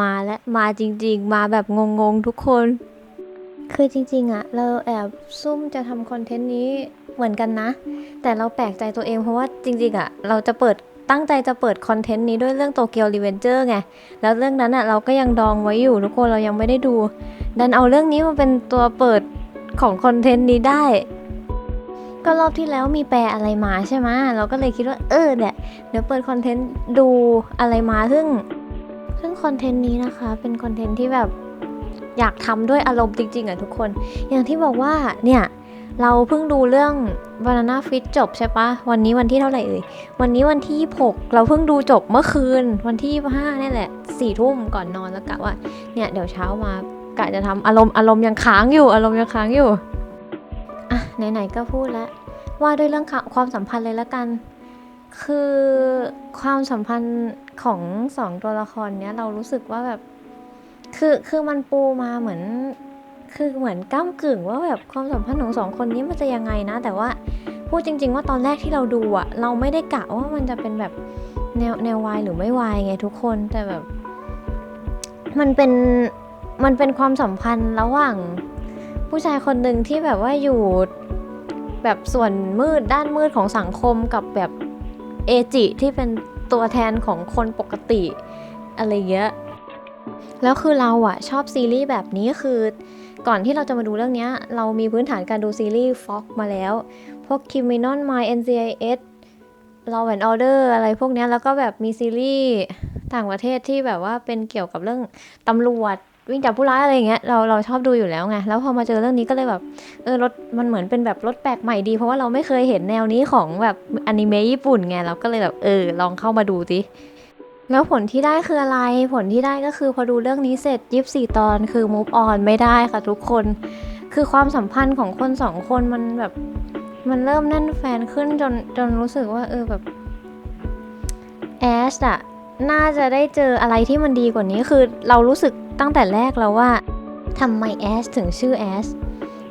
มาและมาจริง ๆ มาแบบงงๆทุกคน คือจริงๆอะเราแอบซุ่มจะทำคอนเทนต์นี้เหมือนกันนะ แต่เราแปลกใจตัวเองเพราะว่าจริงๆอะเราจะเปิดตั้งใจจะเปิดคอนเทนต์นี้ด้วยเรื่องโตเกียวรีเวนเจอร์ไง แล้วเรื่องนั้นอะเราก็ยังดองไว้อยู่ทุกคนเรายังไม่ได้ดู ดันเอาเรื่องนี้มาเป็นตัวเปิดของคอนเทนต์นี้ได้ก็รอบที่แล้วมีแปลอะไรมาใช่ไหมเราก็เลยคิดว่าเออเนี่ยเดี๋ยวเปิดคอนเทนต์ดูอะไรมาซึ่ง ซึ่งคอนเทนต์นี้นะคะเป็นคอนเทนต์ที่แบบอยากทำด้วยอารมณ์จริงๆอะทุกคน อย่างที่บอกว่าเนี่ยเราเพิ่งดูเรื่อง Banana f i t จบใช่ปะวันนี้วันที่เท่าไหร่เอ่ย วันนี้วันที่6เราเพิ่งดูจบเมื่อคืน วันที่5นี่แหละสี่ทุ่มก่อนนอนแล้วกะว่า เนี่ยเดี๋ยวเช้ามากะจะทำอารมณ์อารมณ์ยังค้างอยู่อารมณ์ยังค้างอยู่ อะไหนๆก็พูดแล้วว่าด้วยเรื่องค่ะความสัมพันธ์เลยละกัน คือความสัมพันธ์ ของสองตัวละครเนี้ยเรารู้สึกว่าแบบ คือคือมันปูมาเหมือน คือเหมือนก้ากึ่งว่าแบบความสัมพันธ์ของสองคนนี้มันจะยังไงนะ แต่ว่าพูดจริง ๆ ว่าตอนแรกที่เราดูอะเราไม่ได้กะว่ามันจะเป็นแบบแนวแนววายหรือไม่วายไงทุกคนแต่แบบ มันเป็นมันเป็นความสัมพันธ์ระหว่างผู้ชายคนหนึ่งที่แบบว่าอยู่แบบส่วนมืดด้านมืดของสังคมกับแบบเอจิที่เป็น ตัวแทนของคนปกติอะไรเงี้ยแล้วคือเราอะชอบซีรีส์แบบนี้คือ ก่อนที่เราจะมาดูเรื่องนี้เรามีพื้นฐานการดูซีรีส์ Fox มาแล้ว พวก Criminal Mind NCIS Law and Order อะไรพวกนี้แล้วก็แบบมีซีรีส์ต่างประเทศที่แบบว่าเป็นเกี่ยวกับเรื่องตำรวจ วิ่งจับผู้ร้ายอะไรอย่างเงี้ยเราเราชอบดูอยู่แล้วไงแล้วพอมาเจอเรื่องนี้ก็เลยแบบเออรถมันเหมือนเป็นแบบรถแปลกใหม่ดี เพราะว่าเราไม่เคยเห็นแนวนี้ของแบบอนิเมะญี่ปุ่นไงเราก็เลยแบบเออลองเข้ามาดูสิแล้วผลที่ได้คืออะไร ผลที่ได้ก็คือพอดูเรื่องนี้เสร็จยิบสี่ตอนคือ move on ไม่ได้ค่ะทุกคน คือความสัมพันธ์ของคนสองคนมันแบบมันเริ่มแน่นแฟนขึ้นจนจนรู้สึกว่าเออแบบแอชอะน่าจะได้เจออะไรที่มันดีกว่านี้คือเรารู้สึก ตั้งแต่แรกแล้วว่าทำไมแอชถึงชื่อแอช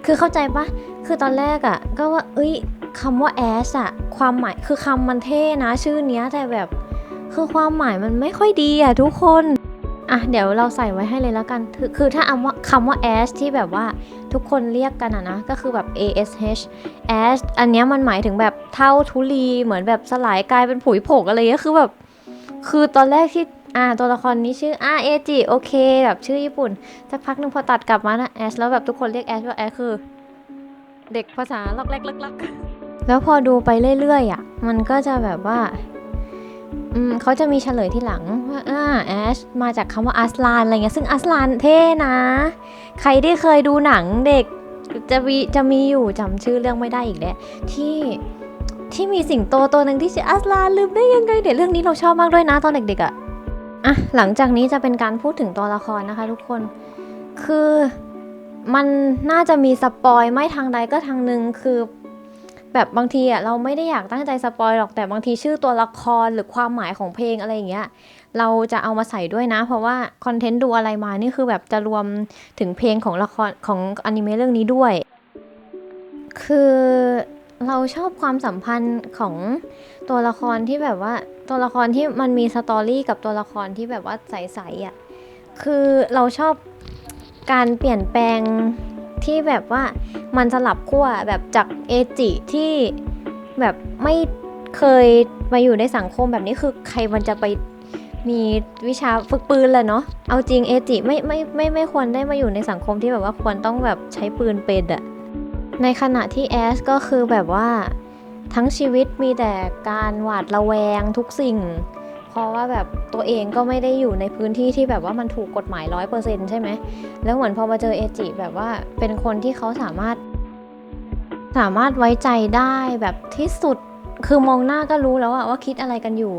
คือเข้าใจปะคือตอนแรกอะก็ว่า เอ้ยคำว่าแอชอะความหมายคือคำมันเท่นะ ชื่อเนี้ยแต่แบบ คือความหมายมันไม่ค่อยดีอะทุกคนอะเดี๋ยวเราใส่ไว้ให้เลยแล้วกัน คือถ้าเอาว่าคำว่า ash ที่แบบว่าทุกคนเรียกกันอะนะ ก็คือแบบ ash ash อันเนี้ยมันหมายถึงแบบเท่าทุลีเหมือนแบบสลายกลายเป็นผุยผงอะไรเงี้ยคือแบบ คือตอนแรกที่ อ่าตัวละครนี้ชื่ออ่าเอจิโอเค แบบชื่อญี่ปุ่นสักพักหนึ่งพอตัดกลับมานะแอชแล้วแบบทุกคนเรียกแอชว่าแอชคือ เด็กภาษาล็อกแรกลักลักแล้วพอดูไปเรื่อยๆอะมันก็จะแบบว่าอืมเขาจะมีเฉลยที่หลังว่าอ่าแอชมาจากคำว่าอัสลานอะไรเงี้ยซึ่งอัสลานเท่นะ ใครที่เคยดูหนังเด็กจะมีจะมีอยู่จำชื่อเรื่องไม่ได้อีกแล้วที่ที่มีสิงโตตัวหนึ่งที่ชื่ออัสลานลืมได้ยังไงเดี๋ยวเรื่องนี้เราชอบมากด้วยนะตอนเด็กๆอะ อะหลังจากนี้จะเป็นการพูดถึงตัวละครนะคะทุกคน คือมันน่าจะมีสปอยไม่ทางใดก็ทางหนึ่งคือแบบบางทีอะเราไม่ได้อยากตั้งใจสปอยหรอกแต่บางทีชื่อตัวละครหรือความหมายของเพลงอะไรอย่างเงี้ยเราจะเอามาใส่ด้วยนะ เพราะว่าคอนเทนต์ดูอะไรมานี่คือแบบจะรวมถึงเพลงของละครของอนิเมะเรื่องนี้ด้วย คือเราชอบความสัมพันธ์ของตัวละครที่แบบว่า ตัวละครที่มันมีสตอรี่กับตัวละครที่แบบว่าใสๆอะคือเราชอบการเปลี่ยนแปลงที่แบบว่ามันสลับขั้วแบบจากเอจิที่แบบไม่เคยมาอยู่ในสังคมแบบนี้คือใครมันจะไปมีวิชาฝึกปืนแหละเนาะ เอาจริงเอจิไม่ไม่ไม่ไม่ควรได้มาอยู่ในสังคมที่แบบว่าควรต้องแบบใช้ปืนเป็นอะในขณะที่แอสก็คือแบบว่า ทั้งชีวิตมีแต่การหวาดระแวงทุกสิ่ง เพราะว่าแบบตัวเองก็ไม่ได้อยู่ในพื้นที่ที่แบบว่ามันถูกกฎหมายร้อยเปอร์เซ็นต์ใช่ไหม แล้วเหมือนพอมาเจอเอจิแบบว่าเป็นคนที่เขาสามารถ สามารถไว้ใจได้แบบที่สุด คือมองหน้าก็รู้แล้วอะว่าคิดอะไรกันอยู่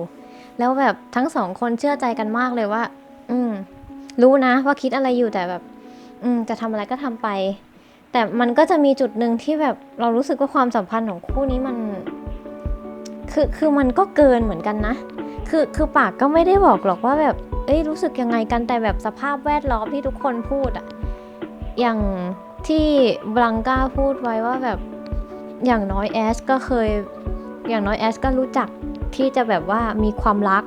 แล้วแบบทั้งสองคนเชื่อใจกันมากเลยว่า อืม รู้นะว่าคิดอะไรอยู่แต่แบบ อืม จะทำอะไรก็ทำไป แต่มันก็จะมีจุดหนึ่งที่แบบเรารู้สึกว่าความสัมพันธ์ของคู่นี้มันคือคือมันก็เกินเหมือนกันนะ คือคือปากก็ไม่ได้บอกหรอกว่าแบบ เอ้ยรู้สึกยังไงกันแต่แบบสภาพแวดล้อมที่ทุกคนพูดอะอย่างที่บลังกาพูดไว้ว่าแบบอย่างน้อยแอสก็เคย อย่างน้อยแอสก็รู้จักที่จะแบบว่ามีความรัก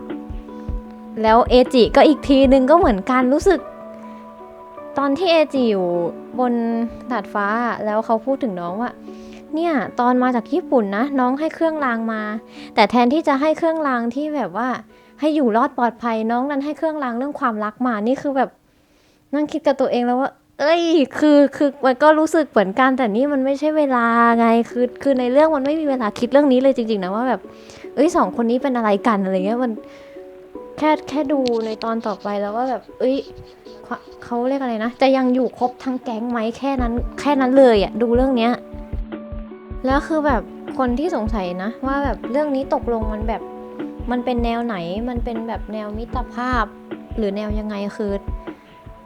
แล้วเอจิก็อีกทีนึงก็เหมือนกันรู้สึก ตอนที่เอจิอยู่บนดาดฟ้าแล้วเขาพูดถึงน้องว่าเนี่ยตอนมาจากญี่ปุ่นนะ น้องให้เครื่องรางมา แต่แทนที่จะให้เครื่องรางที่แบบว่า ให้อยู่รอดปลอดภัยน้องนั้นให้เครื่องรางเรื่องความรักมานี่คือแบบนั่งคิดกับตัวเองแล้วว่า เอ้ย คือคือมันก็รู้สึกเหมือนกันแต่นี่มันไม่ใช่เวลาไงคือคือในเรื่องมันไม่มีเวลาคิดเรื่องนี้เลยจริง ๆ นะว่าแบบ เอ้ยสองคนนี้เป็นอะไรกันอะไรเงี้ยมัน แค่แค่ดูในตอนต่อไปแล้วว่าแบบ เอ้ยเขาเรียกอะไรนะ จะยังอยู่ครบทั้งแก๊งไหมแค่นั้น แค่นั้นเลยอะดูเรื่องเนี้ยแล้วคือแบบคนที่สงสัยนะ ว่าแบบเรื่องนี้ตกลงมันแบบมันเป็นแนวไหนมันเป็นแบบแนวมิตรภาพ หรือแนวยังไงคือ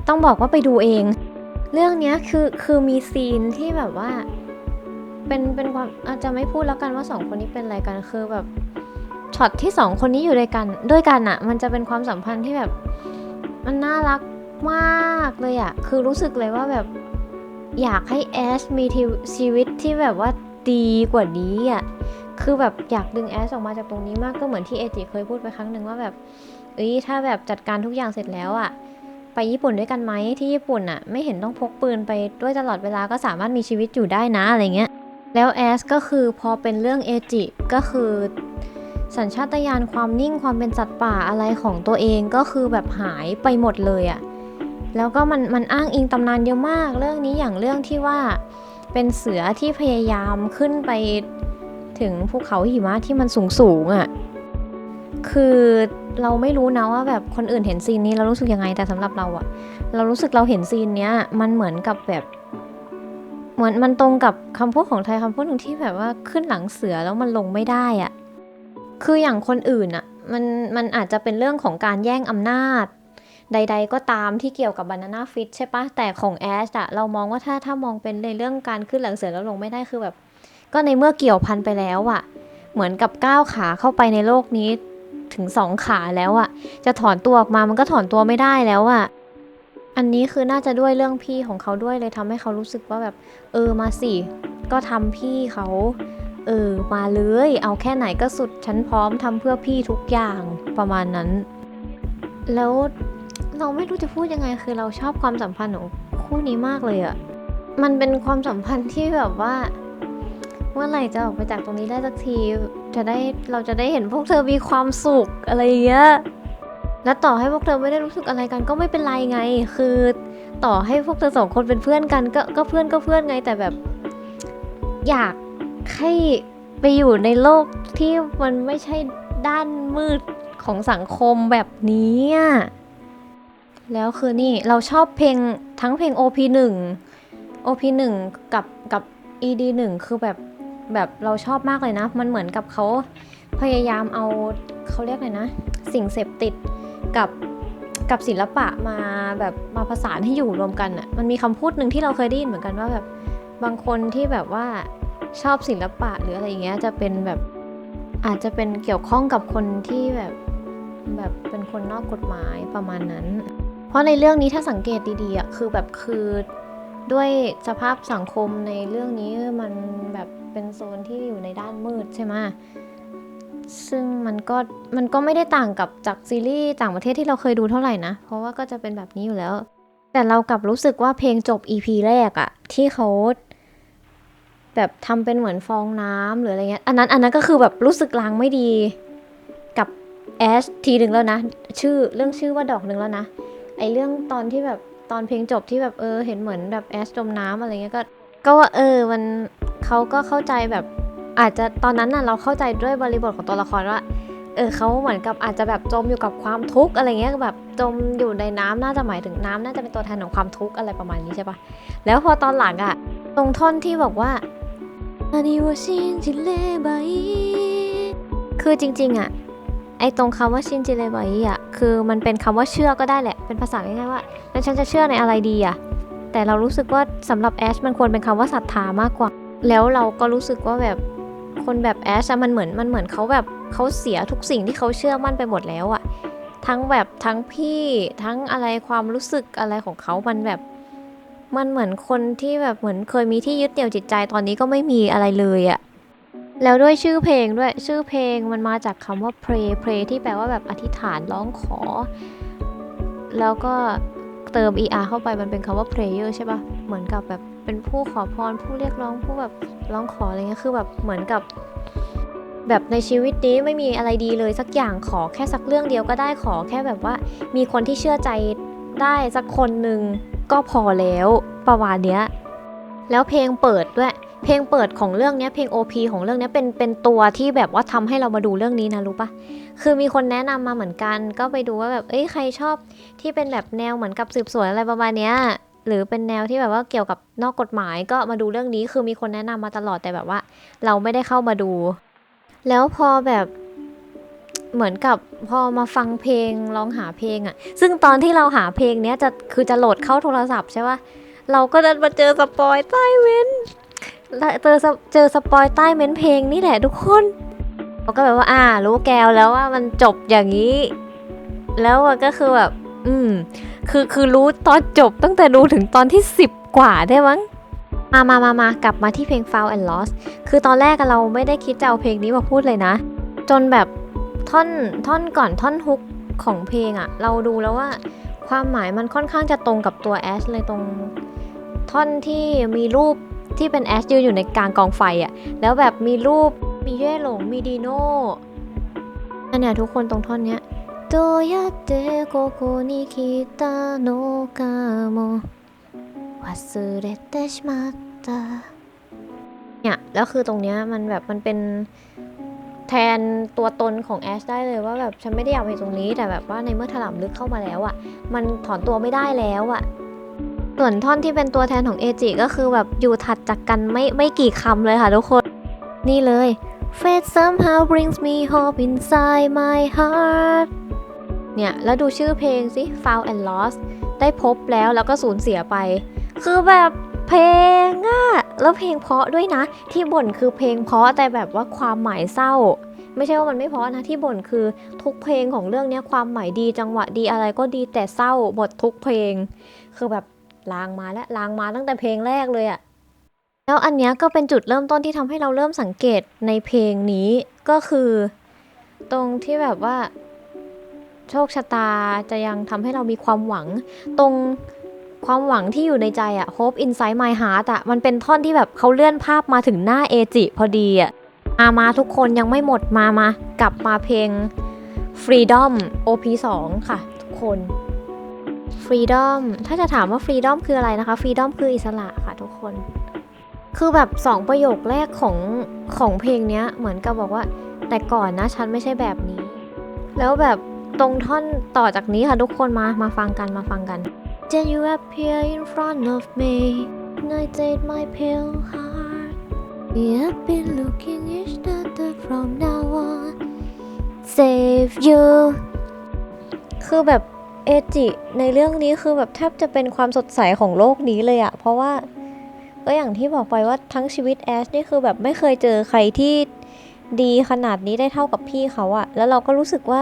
ต้องบอกว่าไปดูเอง เรื่องนี้คือคือมีซีนที่แบบว่า เป็นเป็นความอาจจะไม่พูดแล้วกันว่าสองคนนี้เป็นอะไรกันคือแบบ ช็อตที่สองคนนี้อยู่ด้วยกันด้วยกันอะมันจะเป็นความสัมพันธ์ที่แบบ มันน่ารักมากเลยอะคือรู้สึกเลยว่าแบบอยากให้แอชมีชีวิตที่แบบว่าดีกว่านี้อะคือแบบอยากดึงแอชออกมาจากตรงนี้มากก็เหมือนที่เอจิเคยพูดไปครั้งหนึ่งว่าแบบเอ้ยถ้าแบบจัดการทุกอย่างเสร็จแล้วอะไปญี่ปุ่นด้วยกันไหมที่ญี่ปุ่นอะไม่เห็นต้องพกปืนไปด้วยตลอดเวลาก็สามารถมีชีวิตอยู่ได้นะอะไรเงี้ยแล้วแอสก็คือพอเป็นเรื่องเอจิก็คือ สัญชาตญาณความนิ่งความเป็นสัตว์ป่าอะไรของตัวเองก็คือแบบหายไปหมดเลยอะแล้วก็มันมันอ้างอิงตำนานเยอะมาก เรื่องนี้อย่างเรื่องที่ว่าเป็นเสือที่พยายามขึ้นไปถึงภูเขาหิมะที่มันสูงสูงอะ่ะ คือเราไม่รู้นะว่าแบบคนอื่นเห็นซีนนี้เรารู้สึกยังไงแต่สำหรับเราอะเรารู้สึกเราเห็นซีนเนี้ยมันเหมือนกับแบบ เหมือนมันตรงกับคำพูดของไทยคำพูดหนึ่งที่แบบว่าขึ้นหลังเสือแล้วมันลงไม่ได้อะ คืออย่างคนอื่นอะมันมันอาจจะเป็นเรื่องของการแย่งอำนาจ ใด ๆ ก็ตามที่เกี่ยวกับบานาน่าฟิตใช่ปะแต่ของแอชอะเรามองว่าถ้าถ้ามองเป็นในเรื่องการขึ้นหลังเสือแล้วลงไม่ได้คือแบบ ก็ในเมื่อเกี่ยวพันไปแล้วอะเหมือนกับก้าวขาเข้าไปในโลกนี้ถึงสองขาแล้วอะจะถอนตัวออกมามันก็ถอนตัวไม่ได้แล้วอะอันนี้คือน่าจะด้วยเรื่องพี่ของเขาด้วยเลยทำให้เขารู้สึกว่าแบบ เออมาสิ ก็ทำพี่เขา เออ มาเลย เอาแค่ไหนก็สุด ฉันพร้อมทำเพื่อพี่ทุกอย่างประมาณนั้น แล้วเราไม่รู้จะพูดยังไง คือเราชอบความสัมพันธ์ของคู่นี้มากเลยอะมันเป็นความสัมพันธ์ที่แบบว่าเมื่อไหร่จะออกไปจากตรงนี้ได้สักที จะได้เราจะได้เห็นพวกเธอมีความสุขอะไรอย่างเงี้ย และต่อให้พวกเธอไม่ได้รู้สึกอะไรกันก็ไม่เป็นไรไง คือต่อให้พวกเธอสองคนเป็นเพื่อนกัน ก็ก็เพื่อนก็เพื่อนไงแต่แบบ อยาก ให้ไปอยู่ในโลกที่มันไม่ใช่ด้านมืดของสังคมแบบนี้อะแล้วคือนี่เราชอบเพลงทั้งเพลง OP 1 OP 1 กับกับ ED 1 คือแบบแบบเราชอบมากเลยนะ มันเหมือนกับเขาพยายามเอาเขาเรียกอะไรนะ สิ่งเสพติดกับกับศิลปะมาแบบมาผสานให้อยู่รวมกันอะ่ะมันมีคำพูดหนึ่งที่เราเคยได้ยินเหมือนกันว่าแบบบางคนที่แบบว่า ชอบศิลปะหรืออะไรอย่างเงี้ยจะเป็นแบบอาจจะเป็นเกี่ยวข้องกับคนที่แบบแบบเป็นคนนอกกฎหมายประมาณนั้น เพราะในเรื่องนี้ถ้าสังเกตดีๆอะคือแบบคือด้วยสภาพสังคมในเรื่องนี้มันแบบเป็นโซนที่อยู่ในด้านมืดใช่ไหมซึ่งมันก็มันก็ไม่ได้ต่างกับจากซีรีส์ต่างประเทศที่เราเคยดูเท่าไหร่นะ เพราะว่าก็จะเป็นแบบนี้อยู่แล้ว แต่เรากลับรู้สึกว่าเพลงจบ EP แรกอะที่เขา แบบทำเป็นเหมือนฟองน้ำหรืออะไรเงี้ย อันนั้นอันนั้นก็คือแบบรู้สึกลางไม่ดีกับแอชทีหนึ่งแล้วนะ ชื่อเรื่องชื่อว่าดอกหนึ่งแล้วนะ ไอเรื่องตอนที่แบบตอนเพลงจบที่แบบเออเห็นเหมือนแบบแอชจมน้ำอะไรเงี้ยก็ ก็ว่าเออมันเขาก็เข้าใจแบบอาจจะตอนนั้นน่ะเราเข้าใจด้วยบริบทของตัวละครว่าเออเขาเหมือนกับอาจจะแบบจมอยู่กับความทุกข์อะไรเงี้ยแบบจมอยู่ในน้ำน่าจะหมายถึงน้ำน่าจะเป็นตัวแทนของความทุกข์อะไรประมาณนี้ใช่ปะแล้วพอตอนหลังอะตรงท่อนที่บอกว่า คือจริงๆอะไอตรงคำว่าชินจิเลบายอะคือมันเป็นคำว่าเชื่อก็ได้แหละ เป็นภาษาง่ายๆว่าแล้วฉันจะเชื่อในอะไรดีอะแต่เรารู้สึกว่าสำหรับแอชมันควรเป็นคำว่าศรัทธามากกว่า แล้วเราก็รู้สึกว่าแบบคนแบบแอชมันเหมือนมันเหมือนเขาแบบเขาเสียทุกสิ่งที่เขาเชื่อมั่นไปหมดแล้วอะทั้งแบบทั้งพี่ทั้งอะไรความรู้สึกอะไรของเขามันแบบ มันเหมือนคนที่แบบเหมือนเคยมีที่ยึดเหนี่ยวจิตใจตอนนี้ก็ไม่มีอะไรเลยอะแล้วด้วยชื่อเพลงด้วยชื่อเพลงมันมาจากคำว่า pray pray ที่แปลว่าแบบอธิษฐานร้องขอ แล้วก็เติม er เข้าไปมันเป็นคำว่า prayer ใช่ปะเหมือนกับแบบเป็นผู้ขอพรผู้เรียกร้องผู้แบบร้องขออะไรเงี้ยคือแบบเหมือนกับ แบบในชีวิตนี้ไม่มีอะไรดีเลยสักอย่างขอแค่สักเรื่องเดียวก็ได้ขอแค่แบบว่า มีคนที่เชื่อใจ ได้สักคนหนึ่งก็พอแล้วประมาณเนี้ยแล้วเพลงเปิดด้วย เพลงเปิดของเรื่องเนี้ยเพลง OP ของเรื่องเนี้ยเป็นเป็นตัวที่แบบว่าทำให้เรามาดูเรื่องนี้นะรู้ปะคือมีคนแนะนำมาเหมือนกัน ก็ไปดูว่าแบบเอ้ยใครชอบที่เป็นแบบแนวเหมือนกับสืบสวนอะไรประมาณเนี้ยหรือเป็นแนวที่แบบว่าเกี่ยวกับนอกกฎหมายก็มาดูเรื่องนี้คือมีคนแนะนำมาตลอดแต่แบบว่า เราไม่ได้เข้ามาดู แล้วพอแบบ เหมือนกับพอมาฟังเพลงลองหาเพลงอะ่ะ ซึ่งตอนที่เราหาเพลงเนี้ยจะคือจะโหลดเข้าโทรศัพท์ใช่ปะเราก็ดันมาเจอสปอยใต้เม้นเจอเจอสปอยใต้เม้นเพลงนี่แหละทุกคนเราก็แบบว่าอ่า รู้แกวแล้วว่ามันจบอย่างนี้ แล้วก็คือแบบ อืม คือคือรู้ตอนจบตั้งแต่ดูถึงตอนที่ 10 กว่าได้มั้งมามามามากลับมาที่เพลง Foul and Lost คือตอนแรกเราไม่ได้คิดจะเอาเพลงนี้มาพูดเลยนะ จนแบบ ท่อนท่อนก่อนท่อนฮุกของเพลงอะเราดูแล้วว่าความหมายมันค่อนข้างจะตรงกับตัวแอชเลยตรงท่อนที่มีรูปที่เป็นแอชยืนอยู่ในกลางกองไฟอะแล้วแบบมีรูปมีเย่หลงมีดีโน่อันเนี้ยทุกคนตรงท่อนเนี้ยโตยะเตโกโกนิคิตะโนกาเนี่ยแล้วคือตรงเนี้ยมันแบบมันเป็น ทนตัวตนของแอชได้เลยว่าแบบฉันไม่ได้อยากไปตรงนี้ แต่แบบว่าในเมื่อถลำลึกเข้ามาแล้วอะ่ะ มันถอนตัวไม่ได้แล้วอะ่ะส่วนท่อนที่เป็นตัวแทนของเอจิก็คือแบบอยู่ถัดจากกันไม่ไม่กี่คำเลยค่ะทุกคน นี่เลย Fate somehow brings me hope inside my heart เนี่ย แล้วดูชื่อเพลงสิ Found and Lost ได้พบแล้วแล้วก็สูญเสียไป คือแบบ เพลงอะแล้วเพลงเพราะด้วยนะ ที่บ่นคือเพลงเพราะแต่แบบว่าความหมายเศร้า ไม่ใช่ว่ามันไม่เพราะนะที่บ่นคือทุกเพลงของเรื่องเนี้ยความหมายดีจังหวะดีอะไรก็ดีแต่เศร้าหมดทุกเพลง คือแบบลางมาแล้วลางมาตั้งแต่เพลงแรกเลยอะแล้วอันเนี้ยก็เป็นจุดเริ่มต้นที่ทำให้เราเริ่มสังเกตในเพลงนี้ก็คือ ตรงที่แบบว่า โชคชะตาจะยังทำให้เรามีความหวัง ตรง ความหวังที่อยู่ในใจอะ hope inside my heart อะมันเป็นท่อนที่แบบเขาเลื่อนภาพมาถึงหน้าเอจิพอดีอะมามาทุกคนยังไม่หมดมามากลับมาเพลง freedom op 2ค่ะ ทุกคน freedom ถ้าจะถามว่า freedom คืออะไรนะคะ freedom คืออิสระค่ะทุกคน คือแบบสองประโยคแรกของของเพลงเนี้ย เหมือนกับบอกว่า แต่ก่อนนะฉันไม่ใช่แบบนี้ แล้วแบบตรงท่อนต่อจากนี้ค่ะทุกคนมามาฟังกันมาฟังกัน Then you appear in front of me and I take my pale heart We have been looking each other from now on Save you คือแบบเอจิในเรื่องนี้คือแบบแทบจะเป็นความสดใสของโลกนี้เลยอะเพราะว่าก็อย่างที่บอกไปว่าทั้งชีวิตแอชนี่คือแบบไม่เคยเจอใครที่ดีขนาดนี้ได้เท่ากับพี่เขาอะแล้วเราก็รู้สึกว่า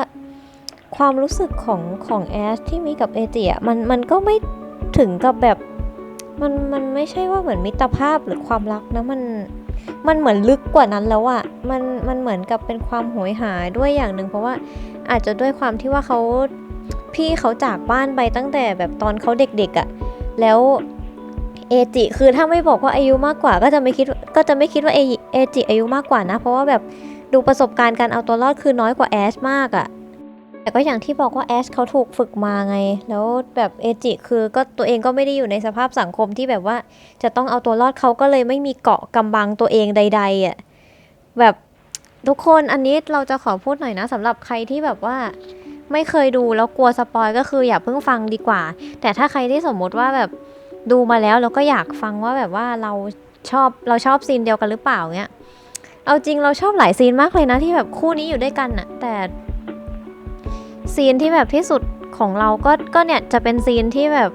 ความรู้สึกของของแอชที่มีกับเอจิอะมันมันก็ไม่ถึงกับแบบมันมันไม่ใช่ว่าเหมือนมิตรภาพหรือความรักนะมันมันเหมือนลึกกว่านั้นแล้วอะ่ะมันมันเหมือนกับเป็นความโหยหาด้วยอย่างหนึ่งเพราะว่าอาจจะด้วยความที่ว่าเขาพี่เขาจากบ้านไปตั้งแต่แบบตอนเขาเด็กๆอะ่ะแล้วเอจิคือถ้าไม่บอกว่าอายุมากกว่า ก็จะไม่คิดก็จะไม่คิดว่าเอเอจิอายุมากกว่านะ เพราะว่าแบบดูประสบการณ์การเอาตัวรอดคือน้อยกว่าแอชมากอะ แต่ก็อย่างที่บอกว่าแอชเขาถูกฝึกมาไง แล้วแบบเอจิคือก็ตัวเองก็ไม่ได้อยู่ในสภาพสังคมที่แบบว่า จะต้องเอาตัวรอดเขาก็เลยไม่มีเกาะกำบังตัวเองใด ๆอะ่ะแบบทุกคนอันนี้เราจะขอพูดหน่อยนะสำหรับใครที่แบบว่าไม่เคยดูแล้วกลัวสปอยก็คืออย่าเพิ่งฟังดีกว่า แต่ถ้าใครที่สมมติว่าแบบดูมาแล้วแล้วก็อยากฟังว่าแบบว่าเราชอบเราชอบซีนเดียวกันหรือเปล่าเงี้ย เอาจริงเราชอบหลายซีนมากเลยนะที่แบบคู่นี้อยู่ด้วยกันน่ะแต่ ซีนที่แบบที่สุดของเราก็ก็เนี่ยจะเป็นซีนที่แบบ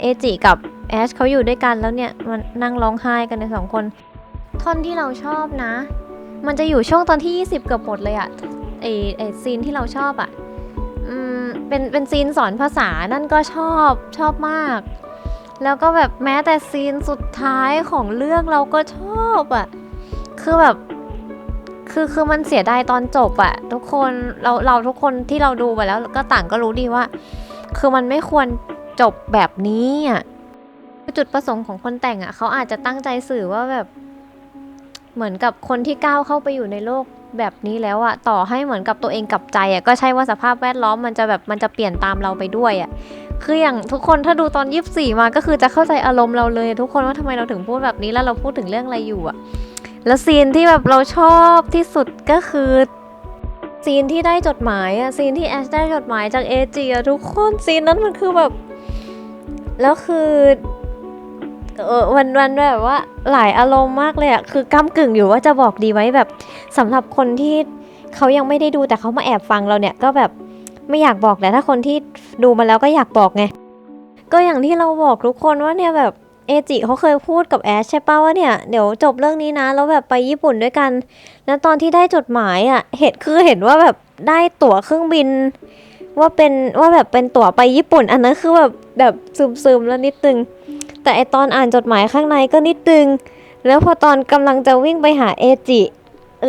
เอจิกับแอชเขาอยู่ด้วยกันแล้วเนี่ยมันนั่งร้องไห้กันในสองคน ท่อนที่เราชอบนะ มันจะอยู่ช่วงตอนที่ 20 เกือบหมดเลยอะไอไอซีนที่เราชอบอะอืมเป็นเป็นซีนสอนภาษานั่นก็ชอบชอบมาก แล้วก็แบบแม้แต่ซีนสุดท้ายของเรื่องเราก็ชอบอะคือแบบ คือคือมันเสียดายตอนจบอะทุกคนเราเราทุกคนที่เราดูไปแล้วก็ต่างก็รู้ดีว่า คือมันไม่ควรจบแบบนี้อะจุดประสงค์ของคนแต่งอะเขาอาจจะตั้งใจสื่อว่าแบบเหมือนกับคนที่ก้าวเข้าไปอยู่ในโลกแบบนี้แล้วอะต่อให้เหมือนกับตัวเองกลับใจอะก็ใช่ว่าสภาพแวดล้อมมันจะแบบมันจะเปลี่ยนตามเราไปด้วยอะคืออย่างทุกคนถ้าดูตอนยีิบสี่มาก็คือจะเข้าใจอารมณ์เราเลย ทุกคนว่าทำไมเราถึงพูดแบบนี้แล้วเราพูดถึงเรื่องอะไรอยู่อะ แล้วซีนที่แบบเราชอบที่สุดก็คือซีนที่ได้จดหมายอะซีนที่แอชได้จดหมายจากเอจีอะทุกคนซีนนั้นมันคือแบบ แล้วคือเออวันวันแบบว่าหลายอารมณ์มากเลยอะคือก้ากึ่งอยู่ว่าจะบอกดีไหมแบบสำหรับคนที่เขายังไม่ได้ดูแต่เขามาแอบฟังเราเนี่ยก็แบบไม่อยากบอกแต่ถ้าคนที่ดูมาแล้วก็อยากบอกไง ก็อย่างที่เราบอกทุกคนว่าเนี่ยแบบ เอจิเขาเคยพูดกับแอชใช่ป่าว่าเนี่ยเดี๋ยวจบเรื่องนี้นะ แล้วแบบไปญี่ปุ่นด้วยกัน แล้วตอนที่ได้จดหมายอะ่ะเห็นคือเห็นว่าแบบได้ตั๋วเครื่องบิน ว่าเป็นว่าแบบเป็นตั๋วไปญี่ปุ่น อันนั้นคือแบบแบบซึมๆแล้วนิดนึง แต่ไอตอนอ่านจดหมายข้างในก็นิดนึง แล้วพอตอนกำลังจะวิ่งไปหาเอจิ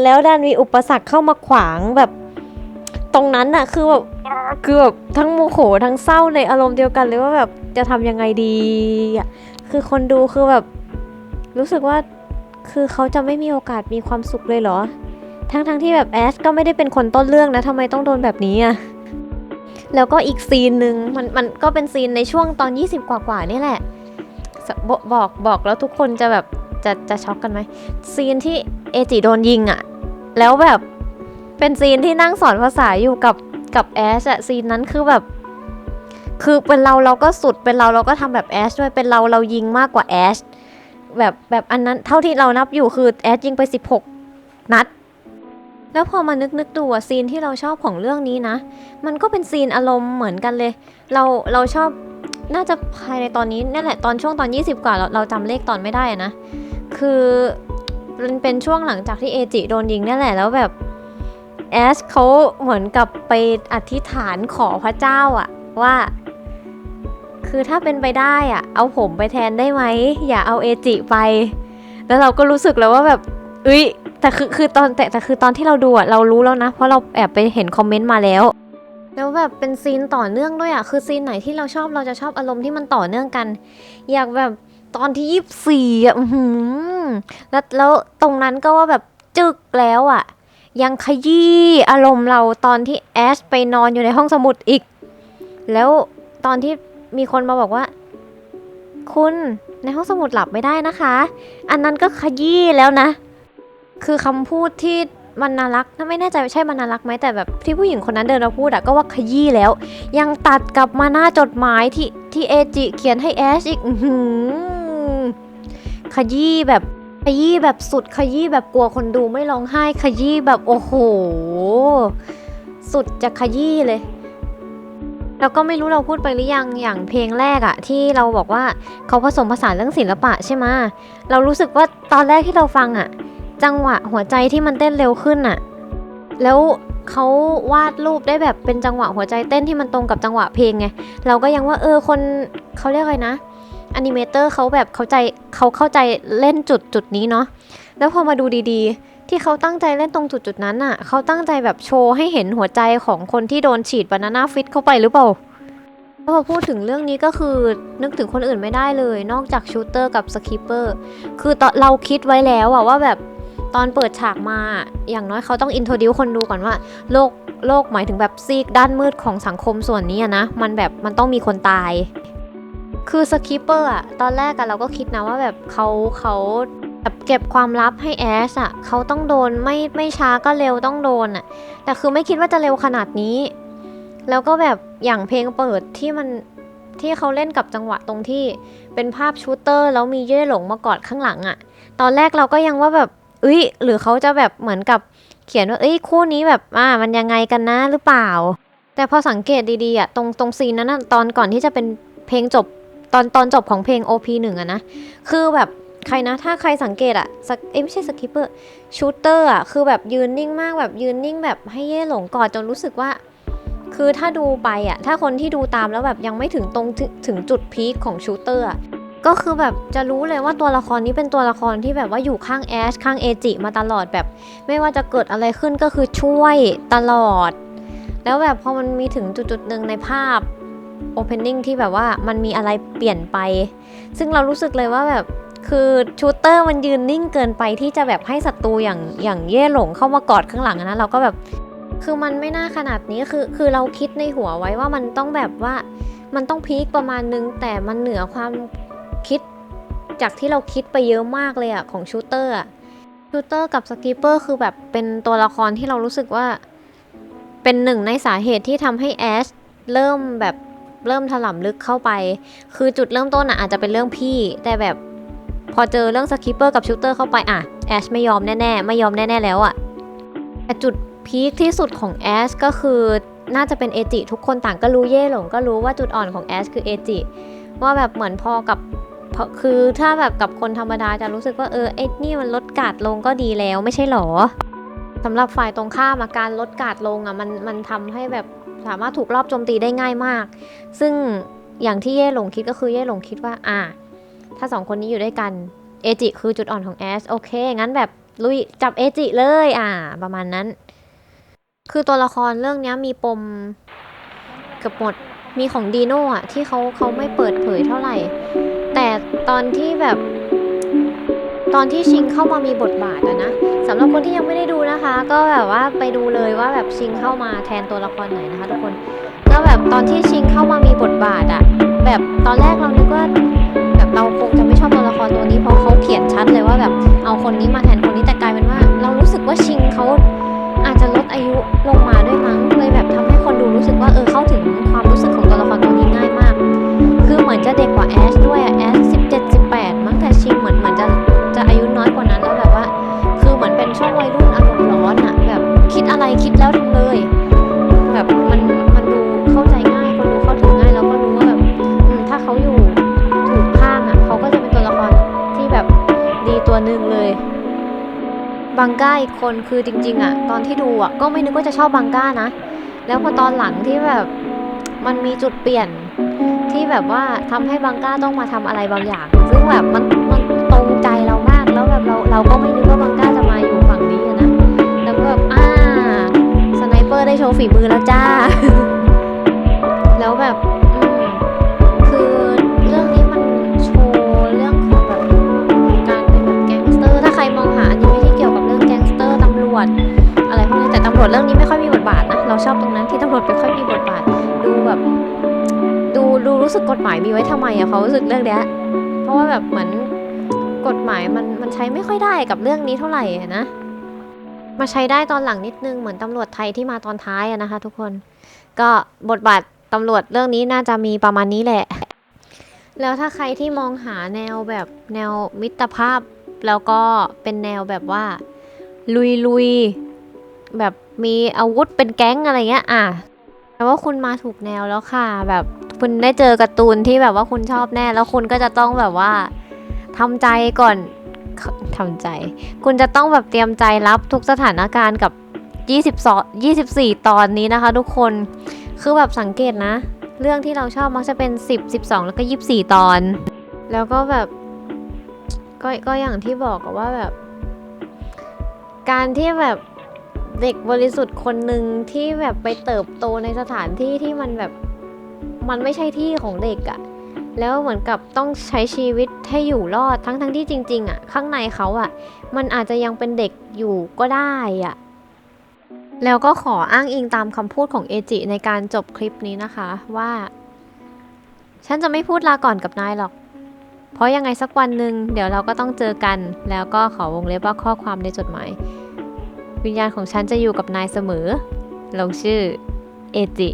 แล้วดันมีอุปสรรคเข้ามาขวางแบบตรงนั้นน่ะคือแบบคือแบบทั้งโมโหทั้งเศร้าในอารมณ์เดียวกันเลยว่าแบบจะทำยังไงดีอะ คือคนดูคือแบบ รู้สึกว่าคือเขาจะไม่มีโอกาสมีความสุขเลยเหรอ ทั้งทั้งๆที่แบบแอชก็ไม่ได้เป็นคนต้นเรื่องนะทำไมต้องโดนแบบนี้อะแล้วก็อีกซีนหนึ่งมันมันก็เป็นซีนในช่วงตอน 20 กว่ากว่านี่แหละบบอกบอกแล้วทุกคนจะแบบจะจะช็อกกันไหมซีนที่เอจิโดนยิงอะแล้วแบบเป็นซีนที่นั่งสอนภาษาอยู่กับกับแอชอะซีนนั้นคือแบบ คือเป็นเราเราก็สุดเป็นเราเราก็ทำแบบแอชด้วยเป็นเราเรายิงมากกว่าแอชแบบแบบอันนั้นเท่าที่เรานับอยู่คือแอชยิงไป 16 นัด แล้วพอมานึกนึกดูอะซีนที่เราชอบของเรื่องนี้นะ มันก็เป็นซีนอารมณ์เหมือนกันเลย เราเราชอบน่าจะภายในตอนนี้นี่แหละตอนช่วงตอน 20 กว่า เราเราจำเลขตอนไม่ได้นะ คือมันเป็นช่วงหลังจากที่เอจิโดนยิงนี่แหละแล้วแบบแอชเขาเหมือนกับไปอธิษฐานขอพระเจ้าอะว่า คือถ้าเป็นไปได้อะเอาผมไปแทนได้ไหมอย่าเอาเอจิไป แล้วเราก็รู้สึกแล้วว่าแบบเอ้ยแต่คือคือตอนแต่แต่คือตอนที่เราดูอะเรารู้แล้วนะ เพราะเราแอบไปเห็นคอมเมนต์มาแล้วแล้วแบบเป็นซีนต่อเนื่องด้วยอะคือซีนไหนที่เราชอบเราจะชอบอารมณ์ที่มันต่อเนื่องกัน อยากแบบตอนที่ยี่สิบสี่อะแล้วแล้วตรงนั้นก็ว่าแบบจึกแล้วอะยังขยี้อารมณ์เราตอนที่แอชไปนอนอยู่ในห้องสมุดอีก แล้วตอนที่ มีคนมาบอกว่า คุณในห้องสมุดหลับไม่ได้นะคะ อันนั้นก็ขยี้แล้วนะ คือคำพูดที่มันน่ารักถ้าไม่แน่ใจว่าใช่มันน่ารักไหมแต่แบบที่ผู้หญิงคนนั้นเดินมาพูดอะก็ว่าขยี้แล้ว ยังตัดกลับมาหน้าจดหมายที่ที่เอจิเขียนให้แอชอีกขยี้แบบขยี้แบบสุดขยี้แบบกลัวคนดูไม่ร้องไห้ขยี้แบบโอ้โห สุดจะขยี้เลย แล้วก็ไม่รู้เราพูดไปหรือยังอย่างเพลงแรกอะที่เราบอกว่าเขาผสมผสานเรื่องศิลปะใช่ไหมเรารู้สึกว่าตอนแรกที่เราฟังอะจังหวะหัวใจที่มันเต้นเร็วขึ้นอะแล้วเขาวาดรูปได้แบบเป็นจังหวะหัวใจเต้นที่มันตรงกับจังหวะเพลงไงเราก็ยังว่าเออคนเขาเรียกอะไรนะอนิเมเตอร์เขาแบบเข้าใจเขาเข้าใจเล่นจุดจุดนี้เนาะแล้วพอมาดูดีๆ ที่เขาตั้งใจเล่นตรงจุดจุดนั้นอะเขาตั้งใจแบบโชว์ให้เห็นหัวใจของคนที่โดนฉีดบานาน่าฟิตเข้าไปหรือเปล่าแล้วพอพูดถึงเรื่องนี้ก็คือนึกถึงคนอื่นไม่ได้เลย นอกจากชูเตอร์กับสคิปเปอร์คือเราคิดไว้แล้วอะว่าแบบตอนเปิดฉากมาอย่างน้อยเขาต้องอินโทรดิวคนดูก่อนว่าโลกโลกหมายถึงแบบซีกด้านมืดของสังคมส่วนนี้นะ มันแบบมันต้องมีคนตาย คือสคิปเปอร์อะตอนแรกอะเราก็คิดนะว่าแบบเขาเขา แบบเก็บความลับให้แอชอะเขาต้องโดนไม่ไม่ช้าก็เร็วต้องโดนอะแต่คือไม่คิดว่าจะเร็วขนาดนี้ แล้วก็แบบอย่างเพลงเปิดที่มันที่เขาเล่นกับจังหวะตรงที่เป็นภาพชูเตอร์แล้วมีเย่หลงมากอดข้างหลังอะตอนแรกเราก็ยังว่าแบบเอ้ยหรือเขาจะแบบเหมือนกับเขียนว่าเอ้ยคู่นี้แบบอ่ามันยังไงกันนะหรือเปล่า แต่พอสังเกตดีๆอะตรงตรงซีนนั้นตอนก่อนที่จะเป็นเพลงจบตอนตอนจบของเพลง OP หนึ่งอะนะคือแบบ ใครนะ ถ้าใครสังเกตอะสักเอ้ไม่ใช่สกิปเปอร์ชูเตอร์อะคือแบบยืนนิ่งมากแบบยืนนิ่งแบบให้เย่หลงกอดจนรู้สึกว่า คือถ้าดูไปอะถ้าคนที่ดูตามแล้วแบบยังไม่ถึงตรงถึงถึงจุดพีคของชูเตอร์อะก็คือแบบจะรู้เลยว่าตัวละครนี้เป็นตัวละครที่แบบว่าอยู่ข้างแอชข้างเอจิมาตลอดแบบ ไม่ว่าจะเกิดอะไรขึ้นก็คือช่วยตลอด แล้วแบบพอมันมีถึงจุดๆหนึ่งในภาพ opening ที่แบบว่ามันมีอะไรเปลี่ยนไป ซึ่งเรารู้สึกเลยว่าแบบ คือชูเตอร์มันยืนนิ่งเกินไปที่จะแบบให้ศัตรูอย่างอย่างเย่หลงเข้ามากอดข้างหลังนะเราก็แบบคือมันไม่น่าขนาดนี้คือคือเราคิดในหัวไว้ว่ามันต้องแบบว่ามันต้องพีคประมาณนึง แต่มันเหนือความคิด จากที่เราคิดไปเยอะมากเลยอะของชูเตอร์อะชูเตอร์กับสกีเปอร์คือแบบเป็นตัวละครที่เรารู้สึกว่า เป็นหนึ่งในสาเหตุที่ทำให้แอชเริ่มแบบเริ่มถล่มลึกเข้าไป คือจุดเริ่มต้นอะอาจจะเป็นเรื่องพี่ แต่แบบ พอเจอเรื่องสกิปเปอร์กับชูเตอร์เข้าไปอะแอชไม่ยอมแน่ๆ ไม่ยอมแน่ๆแล้วอะแต่จุดพีคที่สุดของแอชก็คือน่าจะเป็นเอจิทุกคนต่างก็รู้เย่หลงก็รู้ว่าจุดอ่อนของแอชคือเอจิว่าแบบเหมือนพอกับคือถ้าแบบกับคนธรรมดาจะรู้สึกว่าเออไอ้นี่มันลดกาดลงก็ดีแล้วไม่ใช่หรอสำหรับฝ่ายตรงข้ามอะการลดกาดลงอะมันมันทำให้แบบสามารถถูกรอบโจมตีได้ง่ายมาก ซึ่งอย่างที่เย่หลงคิดก็คือเย่หลงคิดว่าอะ ถ้าสองคนนี้อยู่ด้วยกันเอจิคือจุดอ่อนของแอชโอเค งั้นแบบลุยจับเอจิเลยอะประมาณนั้น คือตัวละครเรื่องนี้มีปมเกือบหมดมีของดีโน่อะที่เขาเขาไม่เปิดเผยเท่าไหร่ แต่ตอนที่แบบตอนที่ชิงเข้ามามีบทบาทอะนะสำหรับคนที่ยังไม่ได้ดูนะคะ ก็แบบว่าไปดูเลยว่าแบบชิงเข้ามาแทนตัวละครไหนนะคะ ทุกคนก็แบบตอนที่ชิงเข้ามามีบทบาทอะแบบตอนแรกเรานึกว่า เราคงจะไม่ชอบตัวละครตัวนี้เพราะเขาเขียนชัดเลยว่าแบบเอาคนนี้มาแทนคนนี้แต่กลายเป็นว่า เรารู้สึกว่าชิงเขาอาจจะลดอายุลงมาด้วยมั้งเลยแบบทำให้คนดูรู้สึกว่าเออเข้าถึงความรู้สึกของตัวละครตัวนี้ง่ายมาก คือเหมือนจะเด็กกว่าแอชด้วยอะแอชสิบเจ็ดสิบแปดมั้งแต่ชิงเหมือนเหมือนจะจะอายุน้อยกว่านั้นแล้วแบบว่า คือเหมือนเป็นช่วงวัยรุ่นอารมณ์ร้อนอะแบบคิดอะไรคิดแล้วท บังก้าอีกคนคือจริง ๆอะตอนที่ดูอะก็ไม่นึกว่าจะชอบบังก้านะ แล้วพอตอนหลังที่แบบมันมีจุดเปลี่ยนที่แบบว่าทำให้บังก้าต้องมาทำอะไรบางอย่าง ซึ่งแบบมันมันตรงใจเรามากแล้วแบบเราเราก็ไม่นึกว่าบังก้าจะมาอยู่ฝั่งนี้นะแล้วก็แบบอ่าสไนเปอร์ได้โชว์ฝีมือแล้วจ้า แล้วแบบ วจเรื่องนี้ไม่ค่อยมีบทบาทนะเราชอบตรงนั้นที่ตำรวจไม่ค่อยมีบทบาท ดูแบบดูดูรู้สึกกฎหมายมีไว้ทำไมอะเขารู้สึกเรื่องเนี้ยเพราะว่าแบบเหมือนกฎหมายมันมันใช้ไม่ค่อยได้กับเรื่องนี้เท่าไหร่นะ มาใช้ได้ตอนหลังนิดนึงเหมือนตำรวจไทยที่มาตอนท้ายอะนะคะ ทุกคนก็บทบาทตำรวจเรื่องนี้น่าจะมีประมาณนี้แหละ แล้วถ้าใครที่มองหาแนวแบบแนวมิตรภาพ แล้วก็เป็นแนวแบบว่า ลุยลุยแบบ มีอาวุธเป็นแก๊งอะไรเงี้ยอะแปลว่าคุณมาถูกแนวแล้วค่ะ แบบคุณได้เจอการ์ตูนที่แบบว่าคุณชอบแน่ แล้วคุณก็จะต้องแบบว่าทำใจก่อนทำใจ คุณจะต้องแบบเตรียมใจรับทุกสถานการณ์กับ 22 24 ตอนนี้นะคะ ทุกคนคือแบบสังเกตนะ เรื่องที่เราชอบมักจะเป็น 10 12 แล้วก็ 24 ตอน แล้วก็แบบก็ก็อย่างที่บอกอะว่าแบบ การที่แบบ เด็กบริสุทธิ์คนหนึ่งที่แบบไปเติบโตในสถานที่ที่มันแบบมันไม่ใช่ที่ของเด็กอะแล้วเหมือนกับต้องใช้ชีวิตให้อยู่รอดทั้งทั้งที่จริง ๆอะข้างในเขาอะมันอาจจะยังเป็นเด็กอยู่ก็ได้อะแล้วก็ขออ้างอิงตามคำพูดของเอจิในการจบคลิปนี้นะคะว่า ฉันจะไม่พูดลาก่อนกับนายหรอก เพราะยังไงสักวันหนึ่งเดี๋ยวเราก็ต้องเจอกัน แล้วก็ขอวงเล็บว่าข้อความในจดหมาย วิญญาณของฉันจะอยู่กับนายเสมอ ลงชื่อเอจิ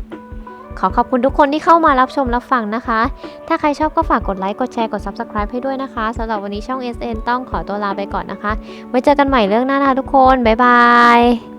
ขอขอบคุณทุกคนที่เข้ามารับชมรับฟังนะคะ ถ้าใครชอบก็ฝากกดไลค์ กดแชร์ กด Subscribe ให้ด้วยนะคะสำหรับวันนี้ช่อง SN ต้องขอตัวลาไปก่อนนะคะ ไว้เจอกันใหม่เรื่องหน้านะคะทุกคน บ๊ายบาย